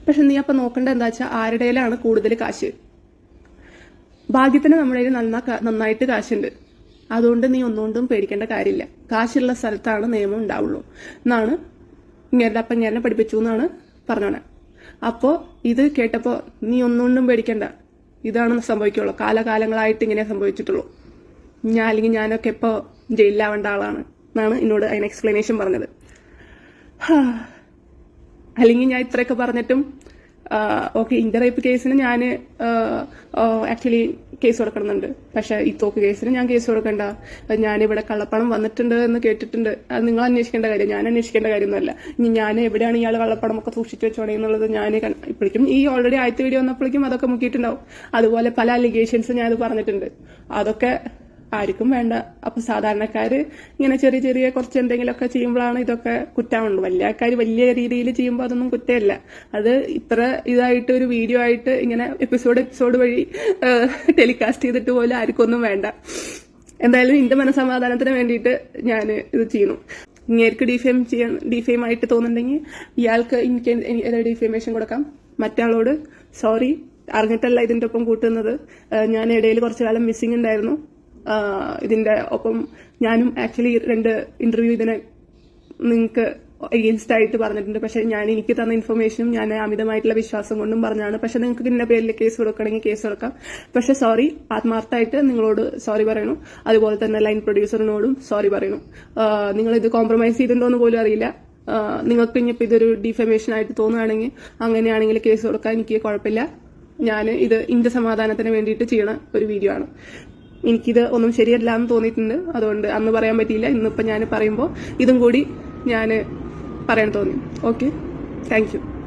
പക്ഷെ നീ അപ്പം നോക്കേണ്ടത് എന്താ വെച്ചാൽ ആരുടെയിലാണ് കൂടുതൽ കാശ്? ഭാഗ്യത്തിന് നമ്മുടെ നന്നായിട്ട് കാശുണ്ട്. അതുകൊണ്ട് നീ ഒന്നുകൊണ്ടും പേടിക്കേണ്ട കാര്യമില്ല. കാശുള്ള സ്ഥലത്താണ് നിയമം ഉണ്ടാവുള്ളൂ. എന്നാണ് ഇങ്ങനെ അപ്പം ഞാൻ പഠിപ്പിച്ചു എന്നാണ് പറഞ്ഞോണെ. അപ്പോൾ ഇത് കേട്ടപ്പോൾ നീ ഒന്നുകൊണ്ടും പേടിക്കേണ്ട. ഇതാണ് സംഭവിക്കുള്ളൂ. കാലകാലങ്ങളായിട്ട് ഇങ്ങനെ സംഭവിച്ചിട്ടുള്ളൂ. ഞാൻ അല്ലെങ്കിൽ ഞാനൊക്കെ ഇപ്പോൾ ജയിലിലാവേണ്ട ആളാണ്. എന്നാണ് എന്നോട് അതിന് എക്സ്പ്ലനേഷൻ പറഞ്ഞത്. അല്ലെങ്കിൽ ഞാൻ ഇത്രയൊക്കെ പറഞ്ഞിട്ടും ഓക്കെ ഇന്റർ റേപ്പ് കേസിന് ഞാൻ ആക്ച്വലി കേസ് കൊടുക്കണമെന്നുണ്ട്. പക്ഷെ ഈ തോക്ക് കേസിന് ഞാൻ കേസ് കൊടുക്കണ്ട. ഞാനിവിടെ കള്ളപ്പണം വന്നിട്ടുണ്ട് എന്ന് കേട്ടിട്ടുണ്ട്. അത് നിങ്ങൾ അന്വേഷിക്കേണ്ട കാര്യം. ഞാൻ അന്വേഷിക്കേണ്ട കാര്യമൊന്നുമല്ല. ഇനി ഞാൻ എവിടെയാണ് ഇയാൾ കള്ളപ്പണം ഒക്കെ സൂക്ഷിച്ചു വെച്ചോണേ എന്നുള്ളത് ഞാൻ ഇപ്പോഴേക്കും ഈ ഓൾറെഡി ആദ്യത്തെ വീഡിയോ വന്നപ്പോഴേക്കും അതൊക്കെ മുക്കിയിട്ടുണ്ടാവും. അതുപോലെ പല അലിഗേഷൻസ് ഞാൻ പറഞ്ഞിട്ടുണ്ട്. അതൊക്കെ ആർക്കും വേണ്ട. അപ്പൊ സാധാരണക്കാര് ഇങ്ങനെ ചെറിയ ചെറിയ കുറച്ച് എന്തെങ്കിലുമൊക്കെ ചെയ്യുമ്പോഴാണ് ഇതൊക്കെ കുറ്റമുള്ളൂ വലിയ ആൾക്കാർ വലിയ രീതിയിൽ ചെയ്യുമ്പോൾ അതൊന്നും കുറ്റമല്ല. അത് ഇത്ര ഇതായിട്ട് ഒരു വീഡിയോ ആയിട്ട് ഇങ്ങനെ എപ്പിസോഡ് എപ്പിസോഡ് വഴി ടെലികാസ്റ്റ് ചെയ്തിട്ട് പോലും ആർക്കൊന്നും വേണ്ട. എന്തായാലും എന്റെ മനസമാധാനത്തിന് വേണ്ടിയിട്ട് ഞാൻ ഇത് ചെയ്യുന്നു. ഇങ്ങേർക്ക് ഡിഫെയിം ചെയ്യാൻ ഡിഫെയിം ആയിട്ട് തോന്നുന്നുണ്ടെങ്കിൽ ഇയാൾക്ക് എനിക്ക് ഡിഫെയിമേഷൻ കൊടുക്കാം. മറ്റാളോട് സോറി അറിഞ്ഞിട്ടല്ല ഇതിന്റെ ഒപ്പം കൂട്ടുന്നത്. ഞാൻ ഇടയിൽ കുറച്ചു കാലം മിസ്സിംഗ് ഉണ്ടായിരുന്നു. ഇതിന്റെ ഒപ്പം ഞാനും ആക്ച്വലി രണ്ട് ഇന്റർവ്യൂ ഇതിനെ നിങ്ങൾക്ക് എഗെയിൻസ്റ്റ് ആയിട്ട് പറഞ്ഞിട്ടുണ്ട്. പക്ഷെ ഞാൻ എനിക്ക് തന്ന ഇൻഫർമേഷനും ഞാൻ അമിതമായിട്ടുള്ള വിശ്വാസം കൊണ്ടും പറഞ്ഞാണ്. പക്ഷെ നിങ്ങൾക്ക് ഇതിന്റെ പേരിൽ കേസ് കൊടുക്കണമെങ്കിൽ കേസ് കൊടുക്കാം. പക്ഷെ സോറി ആത്മാർത്ഥമായിട്ട് നിങ്ങളോട് സോറി പറയണു. അതുപോലെ തന്നെ ലൈൻ പ്രൊഡ്യൂസറിനോടും സോറി പറയണു. നിങ്ങൾ ഇത് കോംപ്രമൈസ് ചെയ്തിട്ടുണ്ടോ എന്ന് പോലും അറിയില്ല. നിങ്ങൾക്ക് ഇനിയിപ്പോൾ ഇതൊരു ഡിഫമേഷൻ ആയിട്ട് തോന്നുകയാണെങ്കിൽ അങ്ങനെയാണെങ്കിൽ കേസ് കൊടുക്കാൻ എനിക്ക് കുഴപ്പമില്ല. ഞാൻ ഇത് ഇന്ത്യ സമാധാനത്തിന് വേണ്ടിയിട്ട് ചെയ്യണ ഒരു വീഡിയോ ആണ്. എനിക്കിത് ഒന്നും ശരിയല്ല എന്ന് തോന്നിയിട്ടുണ്ട്. അതുകൊണ്ട് അന്ന് പറയാൻ പറ്റിയില്ല. ഇന്നിപ്പോൾ ഞാൻ പറയുമ്പോൾ ഇതും കൂടി ഞാൻ പറയാൻ തോന്നി. Okay thank